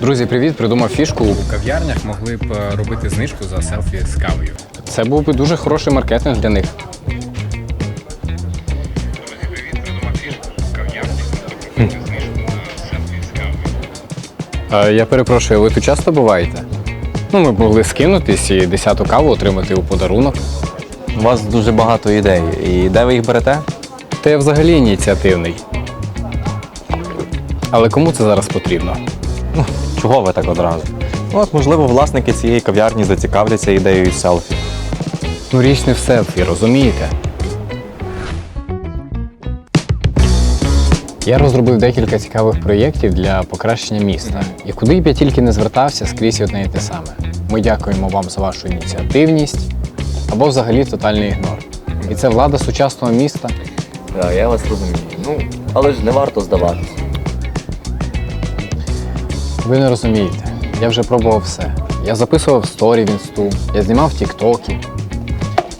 Друзі, привіт! Придумав фішку. У кав'ярнях могли б е, робити знижку за селфі з кавою. Це був би дуже хороший маркетинг для них. Е, Я перепрошую, ви тут часто буваєте? Ну, ми б могли скинутись і десяту каву отримати у подарунок. У вас дуже багато ідей. І де ви їх берете? Та я взагалі ініціативний. Але кому це зараз потрібно? Чого ви так одразу? Ну, от, можливо, власники цієї кав'ярні зацікавляться ідеєю селфі. Ну, річ не в селфі, розумієте? Я розробив декілька цікавих проєктів для покращення міста. І куди б я тільки не звертався, скрізь одне і те саме. Ми дякуємо вам за вашу ініціативність або взагалі тотальний ігнор. І це влада сучасного міста. Так, я вас розумію. Ну, але ж не варто здаватися. Ви не розумієте. Я вже пробував все. Я записував сторі в інсту, я знімав тіктоки.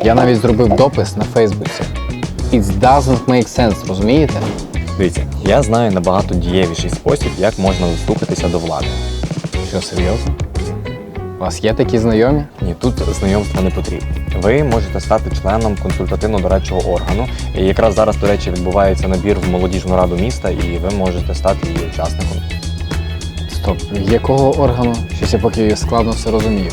Я навіть зробив допис на Фейсбуці. It doesn't make sense, розумієте? Дивіться, я знаю набагато дієвіший спосіб, як можна достукатися до влади. Що, серйозно? У вас є такі знайомі? Ні, тут знайомства не потрібно. Ви можете стати членом консультативно-дорадчого органу. І якраз зараз, до речі, відбувається набір в молодіжну раду міста, і ви можете стати її учасником. Стоп, якого органу? Щось я поки складно все розумію.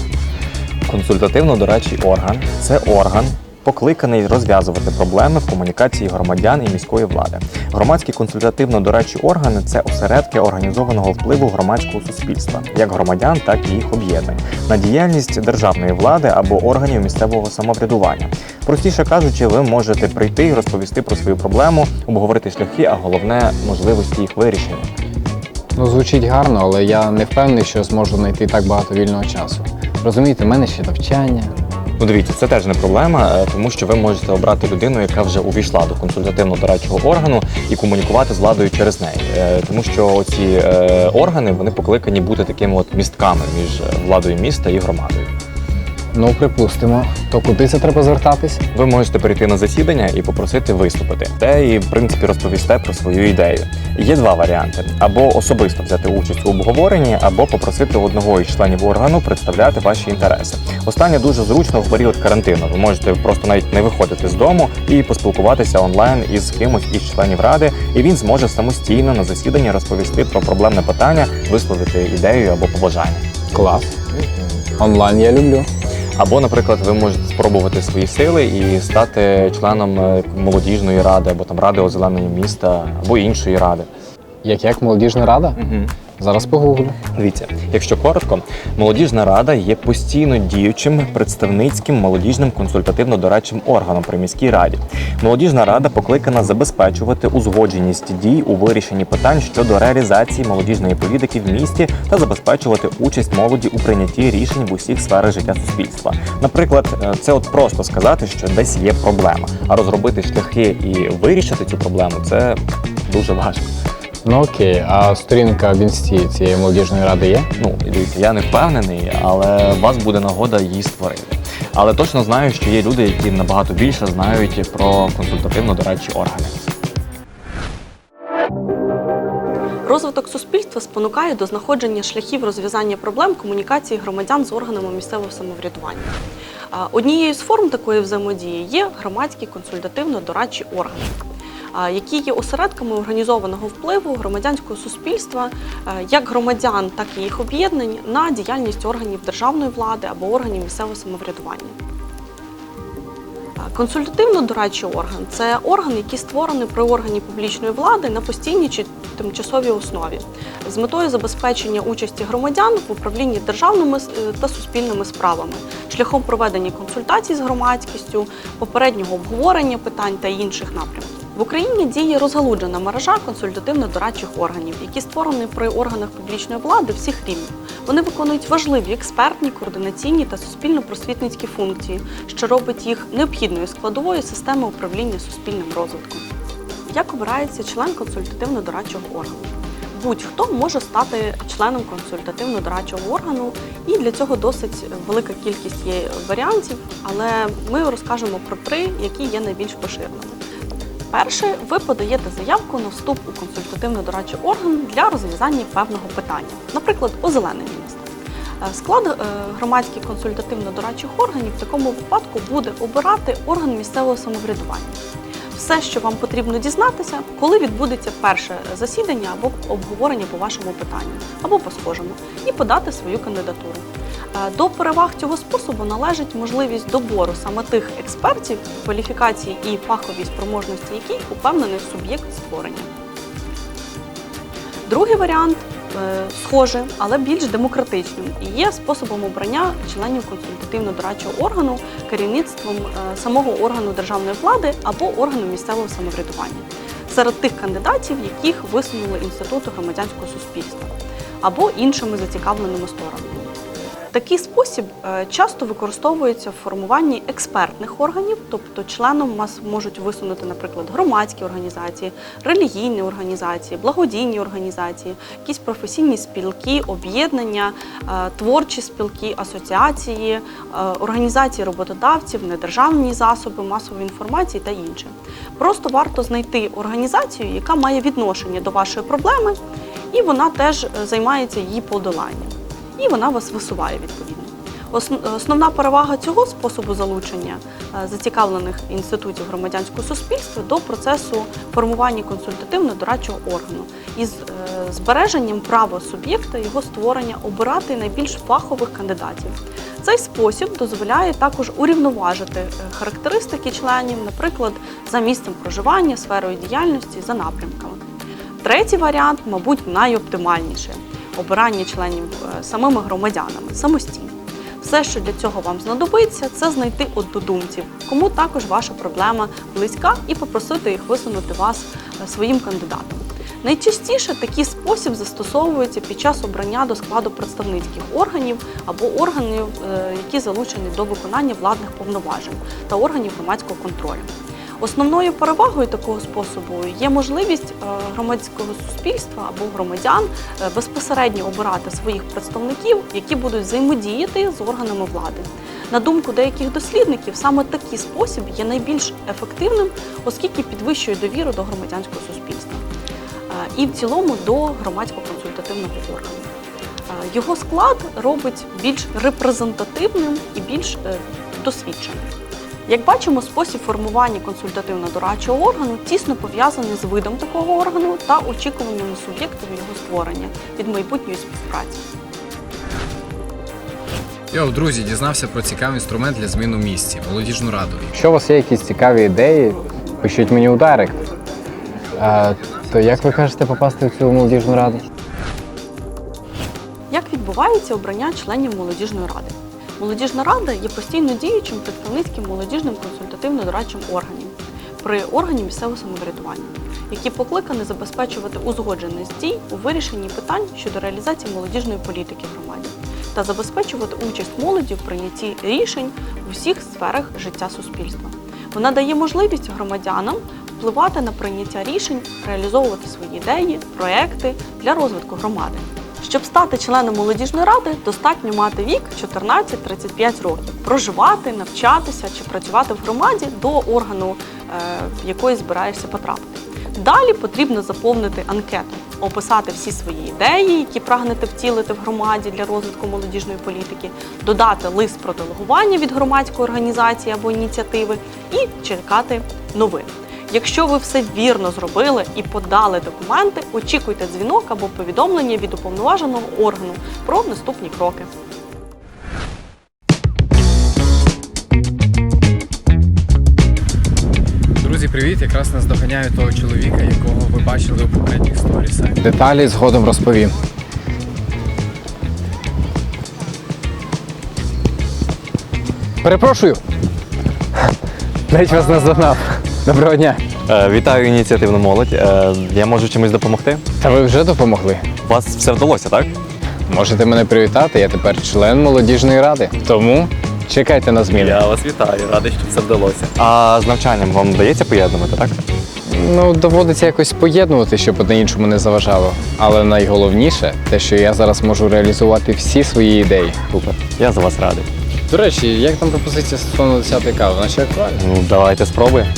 Консультативно-дорадчий орган це орган, покликаний розв'язувати проблеми в комунікації громадян і міської влади. Громадські консультативно-дорадчі органи це осередки організованого впливу громадського суспільства, як громадян, так і їх об'єднань, на діяльність державної влади або органів місцевого самоврядування. Простіше кажучи, ви можете прийти і розповісти про свою проблему, обговорити шляхи, а головне можливості їх вирішення. Ну, звучить гарно, але я не впевнений, що зможу знайти так багато вільного часу. Розумієте, в мене ще навчання. Ну, дивіться, це теж не проблема, е, тому що ви можете обрати людину, яка вже увійшла до консультативно-дорадчого органу і комунікувати з владою через неї. Е, Тому що ці е, органи вони покликані бути такими от містками між владою міста і громадою. Ну, припустимо. То куди це треба звертатись? Ви можете перейти на засідання і попросити виступити, де і в принципі розповісте про свою ідею. Є два варіанти: або особисто взяти участь у обговоренні, або попросити одного із членів органу представляти ваші інтереси. Останнє дуже зручно в період карантину. Ви можете просто навіть не виходити з дому і поспілкуватися онлайн із кимось із членів ради, і він зможе самостійно на засіданні розповісти про проблемне питання, висловити ідею або побажання. Клас. Онлайн я люблю. Або, наприклад, ви можете спробувати свої сили і стати членом е, молодіжної ради, або там ради озеленення міста, або іншої ради. Як як молодіжна рада? Зараз погуглю. Дивіться, якщо коротко, молодіжна рада є постійно діючим представницьким молодіжним консультативно-дорадчим органом при міській раді. Молодіжна рада покликана забезпечувати узгодженість дій у вирішенні питань щодо реалізації молодіжної політики в місті та забезпечувати участь молоді у прийнятті рішень в усіх сферах життя суспільства. Наприклад, е, це от просто сказати, що десь є проблема, а розробити шляхи і вирішити цю проблему це дуже важко. Ну окей, а сторінка в інсті цієї молодіжної ради є? Ну, дивіться, я не впевнений, але у вас буде нагода її створити. Але точно знаю, що є люди, які набагато більше знають про консультативно-дорадчі органи. Розвиток суспільства спонукає до знаходження шляхів розв'язання проблем комунікації громадян з органами місцевого самоврядування. Однією з форм такої взаємодії є громадські консультативно-дорадчі органи, які є осередками організованого впливу громадянського суспільства е, як громадян, так і їх об'єднань на діяльність органів державної влади або органів місцевого самоврядування. Консультативно-дорадчий орган це орган, який створений при органі публічної влади на постійній чи тимчасовій основі з метою забезпечення участі громадян в управлінні державними е, та суспільними справами, шляхом проведення консультацій з громадськістю, попереднього обговорення питань та інших напрямків. В Україні діє розгалуджена мережа консультативно-дорадчих органів, які створені при органах публічної влади всіх рівнів. Вони виконують важливі експертні, координаційні та суспільно-просвітницькі функції, що робить їх необхідною складовою системи управління суспільним розвитком. Як обирається член консультативно-дорадчого органу? Будь-хто може стати членом консультативно-дорадчого органу, і для цього досить велика кількість є варіантів, але ми розкажемо про три, які є найбільш поширеними. Перше, ви подаєте заявку на вступ у консультативно-дорадчий орган для розв'язання певного питання, наприклад, озеленення міста. Е, Склад е, громадських консультативно-дорадчих органів в такому випадку буде обирати орган місцевого самоврядування. Все, що вам потрібно дізнатися, коли відбудеться перше засідання або обговорення по вашому питанню, або по схожому, і подати свою кандидатуру. Е, До переваг цього способу належить можливість добору саме тих експертів, кваліфікації і фахові спроможності яких упевнений суб'єкт створення. Другий варіант е, схожий, але більш демократичним і є способом обрання членів консультативно-дорадчого органу керівництвом е, самого органу державної влади або органу місцевого самоврядування серед тих кандидатів, яких висунули інститути громадянського суспільства або іншими зацікавленими сторонами. Такий спосіб е, часто використовується в формуванні експертних органів, тобто членом вас можуть висунути, наприклад, громадські організації, релігійні організації, благодійні організації, якісь професійні спілки, об'єднання, е, творчі спілки, асоціації, е, організації роботодавців, недержавні засоби масової інформації та інше. Просто варто знайти організацію, яка має відношення до вашої проблеми, і вона теж займається її подоланням і вона вас висуває відповідно. Ос- Основна перевага цього способу залучення е, зацікавлених інститутів громадянського суспільства до процесу формування консультативно-дорадчого органу із е, збереженням права суб'єкта його створення обирати найбільш фахових кандидатів. Цей спосіб дозволяє також урівноважити е, характеристики членів, наприклад, за місцем проживання, сферою діяльності, за напрямками. Третій варіант, мабуть, найоптимальніший обирання членів е, самими громадянами самостійно. Все, що для цього вам знадобиться, це знайти однодумців, кому також ваша проблема близька, і попросити їх висунути вас е, своїм кандидатом. Найчастіше такий спосіб застосовується під час обрання до складу представницьких органів або органів, е, які залучені до виконання владних повноважень та органів громадського контролю. Основною перевагою такого способу є можливість е, громадського суспільства або громадян е, безпосередньо обирати своїх представників, які будуть взаємодіяти з органами влади. На думку деяких дослідників, саме такий спосіб є найбільш ефективним, оскільки підвищує довіру до громадянського суспільства е, і в цілому до громадського консультативного органу. Його склад робить більш репрезентативним і більш досвідченим. Як бачимо, спосіб формування консультативно-дорадчого органу тісно пов'язаний з видом такого органу та очікуваннями суб'єктів його створення від майбутньої співпраці. Йоу, друзі, дізнався про цікавий інструмент для змін у місті молодіжну раду. Якщо у вас є якісь цікаві ідеї, пишіть мені у директ. А, то як ви кажете попасти в цю молодіжну раду? Як відбувається обрання членів молодіжної ради? Молодіжна рада є постійно діючим представницьким молодіжним консультативно-дорадчим органом при органі місцевого самоврядування, які покликані забезпечувати узгодженість дій у вирішенні питань щодо реалізації молодіжної політики в громаді та забезпечувати участь молоді в прийнятті рішень у всіх сферах життя суспільства. Вона дає можливість громадянам впливати на прийняття рішень, реалізовувати свої ідеї, проекти для розвитку громади. Щоб стати членом молодіжної ради, достатньо мати вік 14-35 років, проживати, навчатися чи працювати в громаді до органу, е, в якої збираєшся потрапити. Далі потрібно заповнити анкету, описати всі свої ідеї, які прагнете втілити в громаді для розвитку молодіжної політики, додати лист про делегування від громадської організації або ініціативи і чекати новин. Якщо ви все вірно зробили і подали документи, очікуйте дзвінок або повідомлення від уповноваженого органу про наступні кроки. Друзі, привіт! Якраз нас доганяю того чоловіка, якого ви бачили у попередніх сторісах. Деталі згодом розповім. Перепрошую. Ледь вас наздогнав. Доброго дня. Е, Вітаю ініціативну молодь. Е, Я можу чимось допомогти. Та ви вже допомогли. У вас все вдалося, так? Можете мене привітати, я тепер член молодіжної ради. Тому чекайте на зміни. Я вас вітаю, радий, що все вдалося. А з навчанням вам вдається поєднувати, так? Ну, доводиться якось поєднувати, щоб одне іншому не заважало. Але найголовніше те, що я зараз можу реалізувати всі свої ідеї. Супер. Я за вас радий. До речі, як там пропозиція стосовно 10 кави? Вона ще актуальна? Ну, давайте спробуємо.